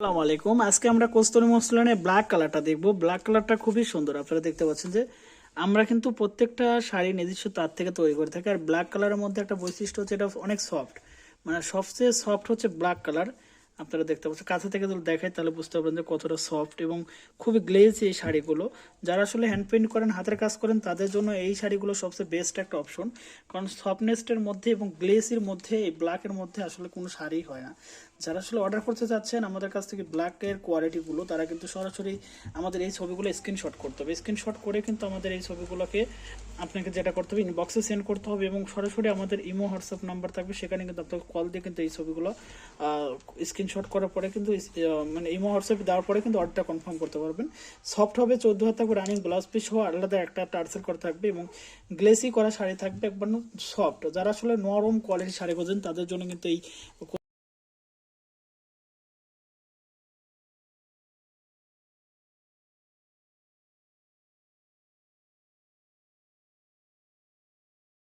আসসালামু আলাইকুম। আজকে আমরা কস্তুরি মসলানে ব্ল্যাক কালারটা দেখব। ব্ল্যাক কালারটা খুবই সুন্দর। আপনারা দেখতে পাচ্ছেন যে আমরা কিন্তু প্রত্যেকটা শাড়ি নিজস্ব তার থেকে তৈরি করে থাকি। আর ব্ল্যাক কালারের মধ্যে একটা বৈশিষ্ট্য হচ্ছে এটা অনেক সফট মানে সবচেয়ে সফট হচ্ছে ব্ল্যাক কালার আপনারা দেখতে পাচ্ছেন। কাছে থেকে যদি দেখাই, তাহলে বুঝতে পারবেন যে কতটা সফট এবং খুবই গ্লেজি এই শাড়িগুলো। যারা আসলে হ্যান্ড পেন্ট করেন, হাতের কাজ করেন, তাদের জন্য এই শাড়িগুলো সবচেয়ে বেস্ট একটা অপশন কারণ সফটনেসের মধ্যে এবং গ্লেসির মধ্যে, এই ব্ল্যাকের মধ্যে আসলে কোনো শাড়ি হয় না। যারা আসলে অর্ডার করতে চাচ্ছেন, আমাদের কাছ থেকে ব্ল্যাকের কোয়ালিটিগুলো তারা কিন্তু সরাসরি আমাদের এই ছবিগুলো স্ক্রিনশট করতে হবে। স্ক্রিনশট করে কিন্তু আমাদের এই ছবিগুলোকে আপনাকে যেটা করতে হবে ইনবক্সে সেন্ড করতে হবে এবং সরাসরি আমাদের ইমো, হোয়াটসঅ্যাপ নাম্বার থাকবে, সেখানে কিন্তু আপনাকে কল দিয়ে কিন্তু এই ছবিগুলো স্ক্রিনশট করার পরে কিন্তু মানে ইমো হোয়াটসঅ্যাপে দেওয়ার পরে কিন্তু অর্ডারটা কনফার্ম করতে পারবেন। সফট হবে, চোদ্দ হাত থাকবে রানিং ব্লাউজ পিস সহ আলাদা একটা টার্সেল করা থাকবে এবং গ্লেসি করা শাড়ি থাকবে একবার সফট যারা আসলে নরম কোয়ালিটির শাড়ি খোঁজেন, তাদের জন্য কিন্তু এই